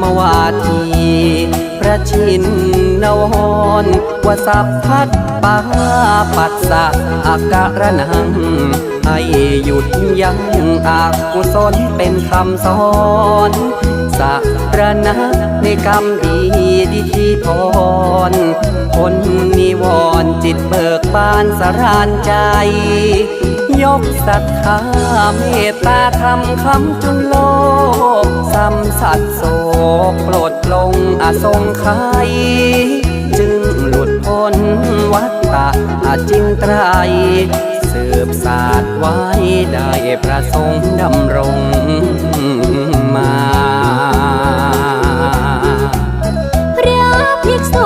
มาวาทีพระชินนวนวสัพพัทปาปัสสะอาการนัง ให้หยุดยั้งอากุศลเป็นคำสอนสักระนะในกรรมดีดีที่พรคนนิวรณ์จิตเบิกบานสรานใจ ยกศรัทธาเมตตาธรรมคำจุนโล ซ้ำสัตว์โศกโปรดลงอาทรงไขยจึงหลุดพ้นวัฏฏะอาจินไตรยสืบศาสตร์ไว้ได้ประสงค์ดำรงมาพระภิกษุ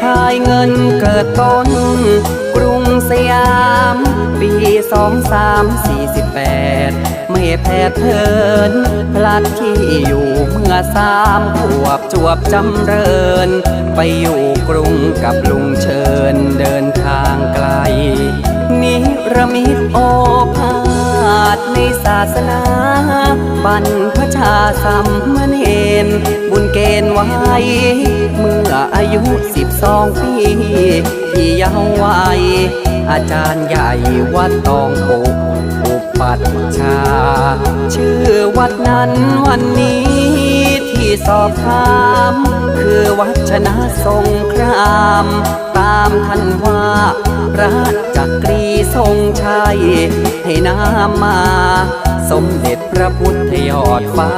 ชายเงินเกิดต้น กรุงสยาม ปีสองสามสี่สิบแปดไม่แพ้เทินพลัดที่อยู่เมื่อสามขวบจวบจำเริญ ไปอยู่กรุงกับลุงเชิญเดินทางไกล นิรมิตโอภาสในศาสนา บรรพชาสัมมเนน ณเกณฑ์ไว้ เมื่ออายุสิบสองปีที่เยาว์วัยอาจารย์ใหญ่วัดตองปุอุปัตชา ชื่อวัดนั้นวันนี้ที่สอบถาม คือวัดชนะสงคราม ตามท่านว่าพระจักรีทรงชัยให้น้ำมา สมเด็จพระพุทธยอดฟ้า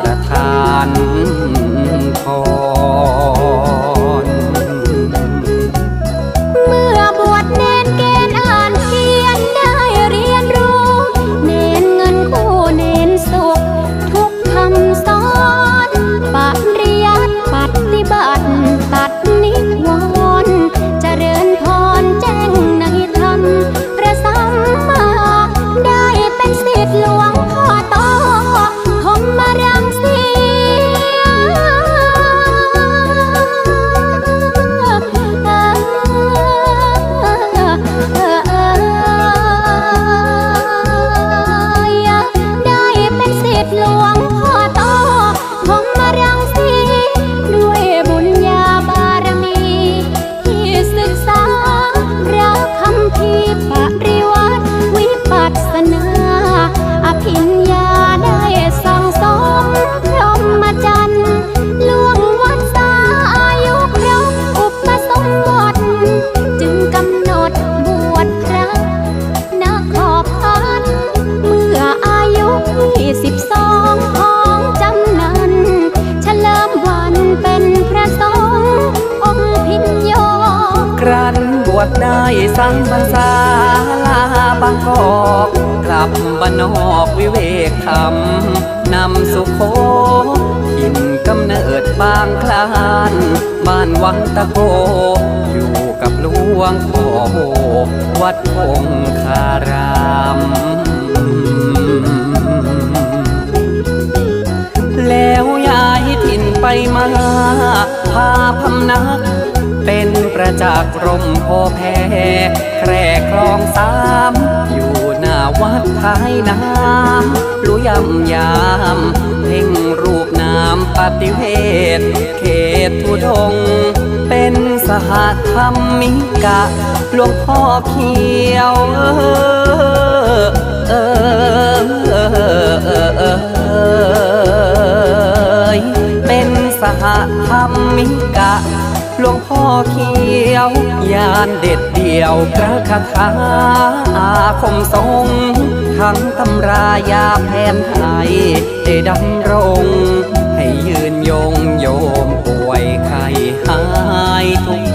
ประทาน บางคลานบ้านวังตะโก อยู่กับหลวงพ่อวัดคงคารามแล้วย้ายถิ่นไปมาพาพำนัก เป็นประจักษ์ร่มโพแพแคร่คลองสาม อยู่หน้าวัดท้ายน้ำรู้ยำยามเพ่งรูามปฏิเวทเขตทุดง เป็นสหธรรมิกะหลวงพ่อเขียวเออเป็นสหธรรมิกะหลวงพ่อเขียวยานเด็ดเดี่ยวพระคาถาอาคมทรงทั้งตำรายาแผนไทยได้ดำรง ยืนยงโยมป่วยไข้หายทุก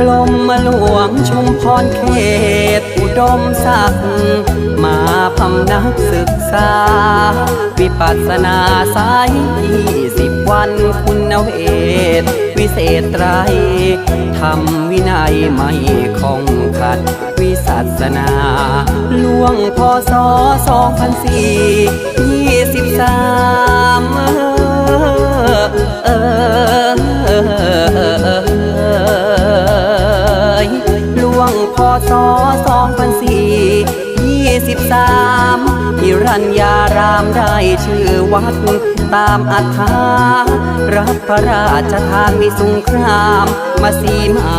กลมหลวงชุมพรเขต อุดมศักดิ์มาพำนักศึกษา วิปัสสนาสายยี่สิบวันคุณเวท วิเศษไรทำวินัยไม่คงขัด วิสัสนาล่วงพศสองพันสี่ยี่สิบสามเออเออ ศสองพันสี่ยี่สิบสามพิรัญญารามได้ชื่อวัด ตามอัธารับพระราชทานมีสงครามมาสีมา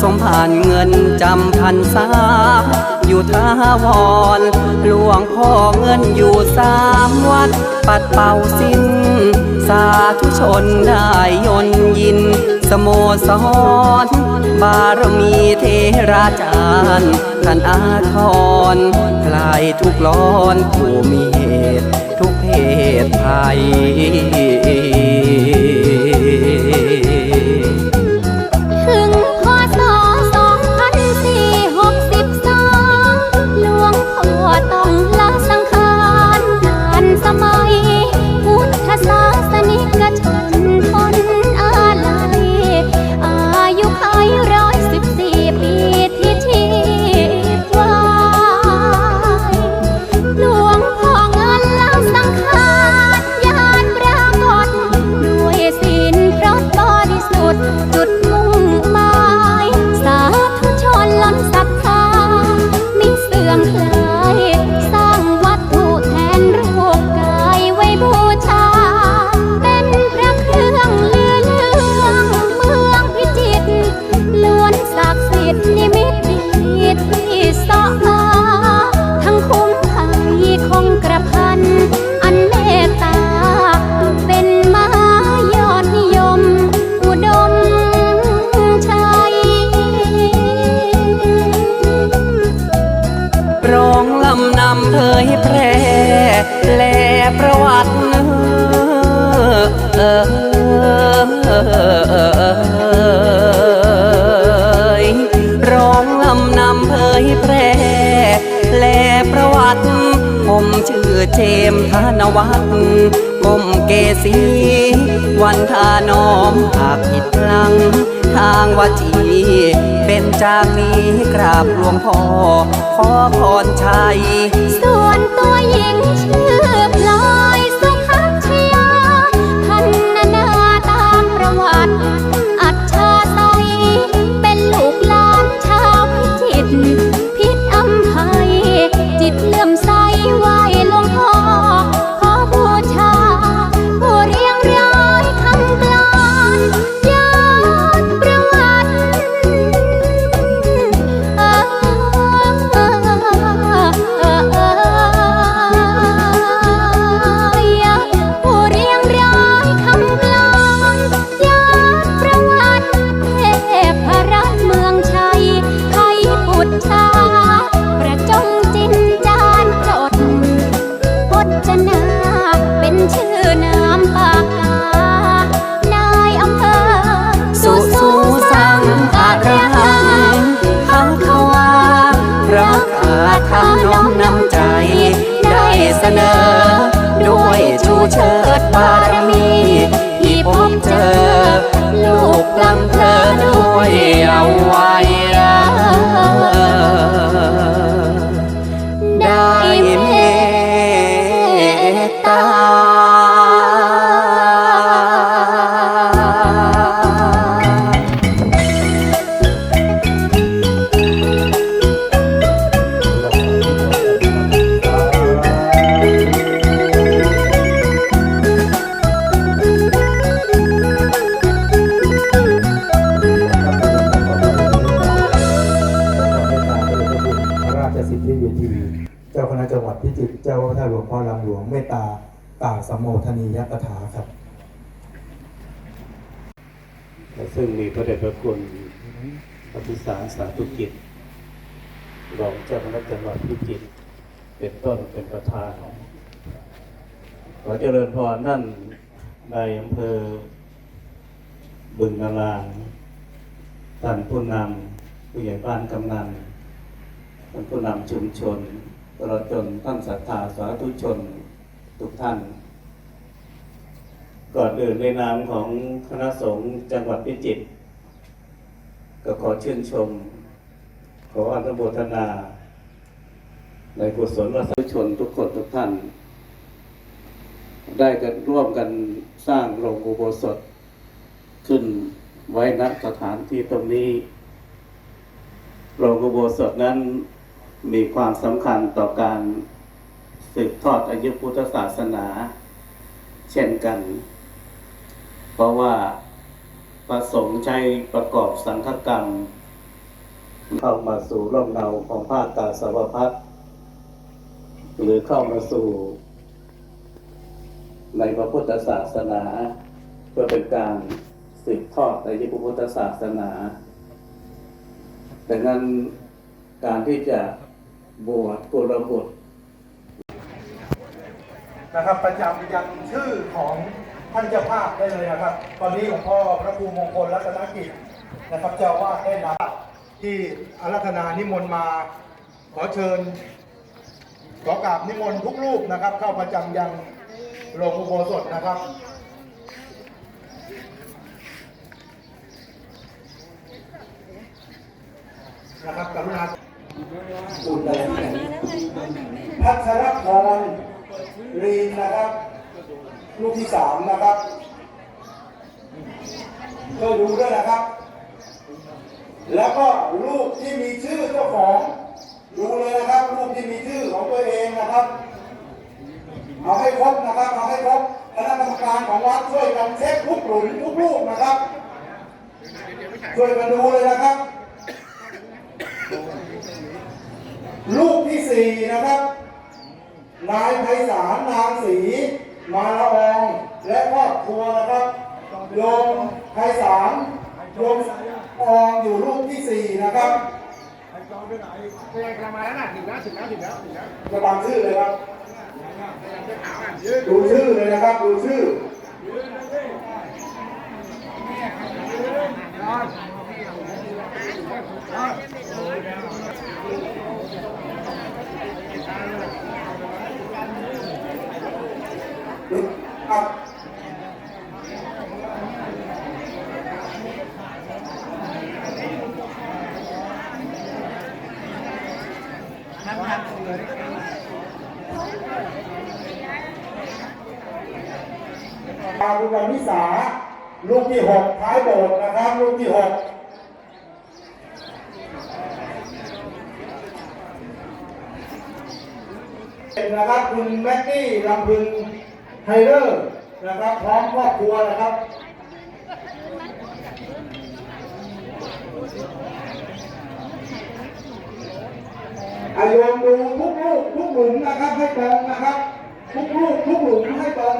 สมผ่านเงินจำพันษาอยู่ท้าวร หลวงพ่อเงินอยู่สามวัด ปัดเป่าสิ้น สาธุชนได้ยนยิน สโมสร บารมีเทราจารย์ท่านอาทรคลายทุกร้อนผู้มีเหตุ ทุกเพศภัย นวัฒน์กมเกษีวันทานอมหากผิดพลัง ทางวจี เป็นจากนี้กราบหลวงพ่อ ขอพรชัย ส่วนตัวหญิงชื่อพลอยสุขัชยาพันนนาตามประวัติ ตาต่างสมโภชนียกถาครับ ซึ่งมีพระเดชพระคุณอภิสารสาธุกิจรองเจ้าคณะจังหวัดพิจิตรเป็นต้นเป็นประธานขอเจริญพรนั่นในอำเภอบึงนาลางท่านผู้นำผู้ใหญ่บ้านกำนันท่านผู้นำชุมชนตลอดจนท่านศรัทธาสาธุชน ทุกท่าน ก่อนอื่นในนามของคณะสงฆ์จังหวัดพิจิตรก็ขอชื่นชม ขออนุโมทนา ในกุศลวสาธุชนทุกคนทุกท่าน ได้กันร่วมกันสร้างโรงอุโบสถ ขึ้นไว้ณสถานที่ตรงนี้โรงอุโบสถนั้นมีความสำคัญต่อการ สืบทอดอายุพุทธศาสนา เช่นกัน เพราะว่าประสงค์ใช้ประกอบสังฆกรรม เข้ามาสู่ร่มเงาของภาคกาสาวพัฒน์หรือเข้ามาสู่ ในพระพุทธศาสนา เพื่อเป็นการสืบทอดในพระพุทธศาสนาดังนั้นการที่จะบวชกุลบุตร นะครับประจำยังชื่อของท่านเจ้าภาพได้เลยนะครับ ตอนนี้หลวงพ่อพระครูมงคลรัตนกิจนะครับเจ้าอาวาดได้นำที่อารัธนานิมนต์มาขอเชิญขอกราบนิมนต์ทุกรูปนะครับ เข้าประจำยังโรงอุโบสถนะครับนะครับกรุณาสูตรอะไรที่ไหนพัชรพร รีนนะครับ ลูกที่สามนะครับช่วยดูด้วยนะครับ แล้วก็ลูกที่มีชื่อเจ้าของดูเลยนะครับลูกที่มีชื่อของตัวเองนะครับ เอาให้ครบนะครับเอาให้ครบคณะกรรมการของวัดช่วยกันเช็คทุกหลุนทุกลูกนะครับช่วยกันดูเลยนะครับ ลูกที่สี่นะครับ นายไพศาลนางศรีมาละอองและครอบครัวนะครับโยมไพศาลโยมอองอยู่ลูกที่สี่นะครับจะบังชื่อเลยครับดูชื่อเลยนะครับดูชื่อ ครับอาคุณวันวิสาลูกที่หกท้ายโบสถ์นะครับ ลูกที่หกเป็นนะครับคุณแม็กกี้ลำพึง ไทเลอร์นะครับพร้อมครอบครัวนะครับอายมดูทุกลูกทุกหลุมนะครับให้ตรงนะครับ ทุกลูกทุกหลุมให้ตรง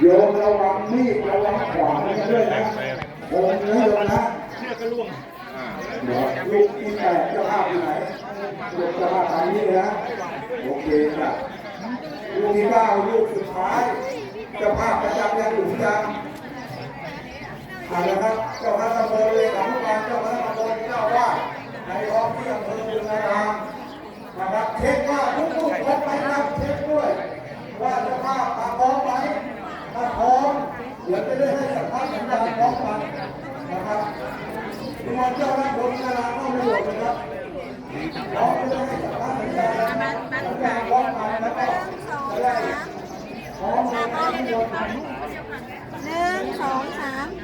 โยมระวังมีดระวังขวานด้วยนะโอนนะโยมนะเชือกก็ล่วงลูกที่แตกเจ้าภาพอยู่ไหนลูกเจ้าภาพทางนี้นะโอเคจ้ะลูกที่เก้าลูกสุดท้ายเจ้าภาพประจำยังหลุมยัง เอาละครับเจ้าคณะตำบลเลขานุการเจ้าคณะตำบลเจ้าว่าในท้องที่อำเภอบุรีรัมย์นะครับเช็คว่าทุกลูกครบไหมครับเช็คด้วย ว่าเจ้าภาพมาพร้อมไหมถ้าพร้อมเดี๋ยวจะได้ให้สัมภาษณ์สัญญาณพร้อมกันนะครับทุกคนเจ้าคณะตำบลบุรีรัมย์เข้าไม่หมดเลยครับพร้อมจะได้ให้สัมภาษณ์สัญญาณสัญญาณพร้อมกันแล้วก็จะได้พร้อมเลยทุกคนหนึ่งสองสาม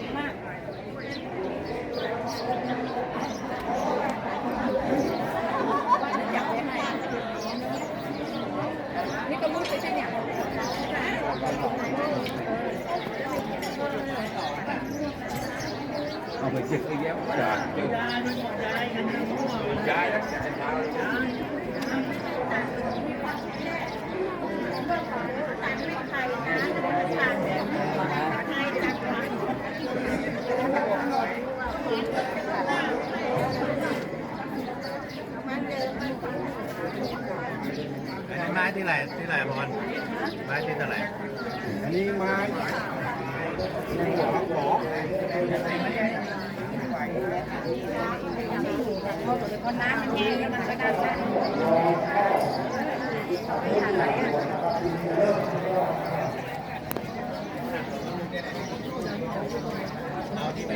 ไม้ที่ไหนที่ไหนบอลไม้ที่เท่าไหร่ อันนี้ม้หัวหมอ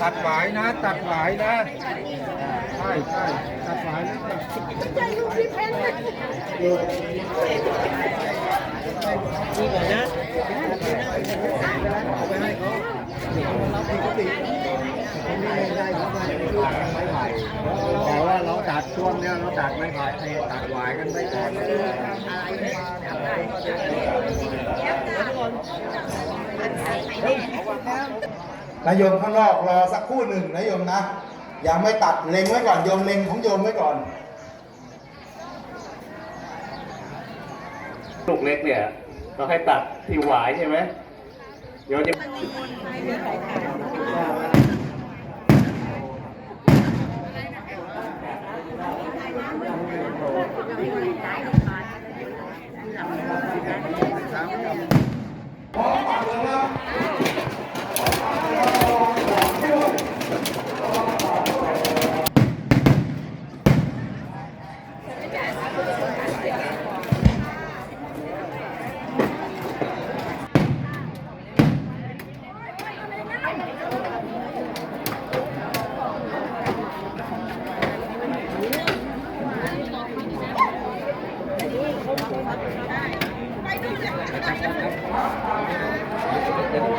ตัดหวายนะ ตัดหวายนะ ใช่ใช่ตัดหวายนะ แต่ว่าเราตัดช่วงเนี้ยเราตัดไม่ผ่านตัดหวายกันไปก่อนนายโยมข้างนอกรอสักครู่หนึ่งนะโยมนะยังไม่ตัดเล็งไว้ก่อนโยมเล็งของโยมไว้ก่อน ลูกเล็กเนี่ยเราให้ตัดที่หวายใช่ไหมเดี๋ยวจะ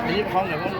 นี่คล้องหรือว่า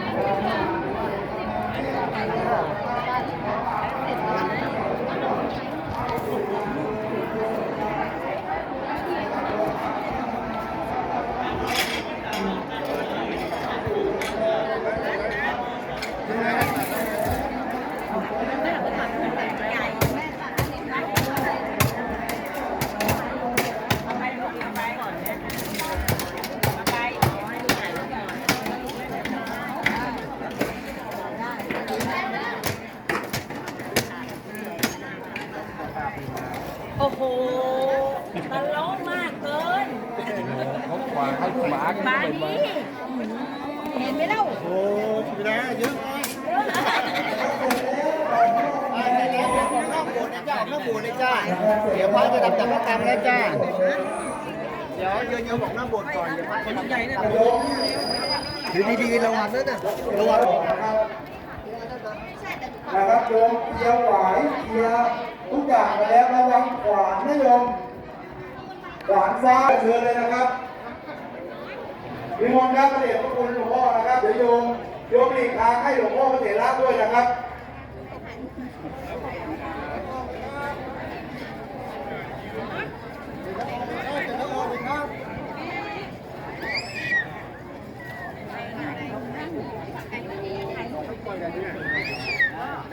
โอ้โหตะล้มากเกิน เขาขวางเขาขวาง บานนี้เห็นไหมเล่า โอ้ทีนะเยอะเลย เดี๋ยวพระจะดับจับประกรรมแล้วจ้า เดี๋ยวโยนโยบอกหน้าโบสถ์ก่อนเดี๋ยวพระจะดับจับประกรรม ถือดีๆระวังด้วยนะระวังนะครับโยมเคลียร์หวายเคลียร์ทุกอย่างไปแล้วระวังขวานนะโยมขวานฟ้าเชิญเลยนะครับวิมลครับพระเดชพระคุณหลวงพ่อนะครับเดี๋ยวโยมโยมหลีกทางให้หลวงพ่อพระเถระด้วยนะครับ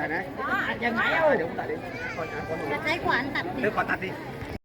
ถ่ายไหมยังไงเอ้ยเดี๋ยวผมตัดดิก่อนนะก่อนหนูจะใช้ขวานตัดเดี๋ยวขอตัดดิเ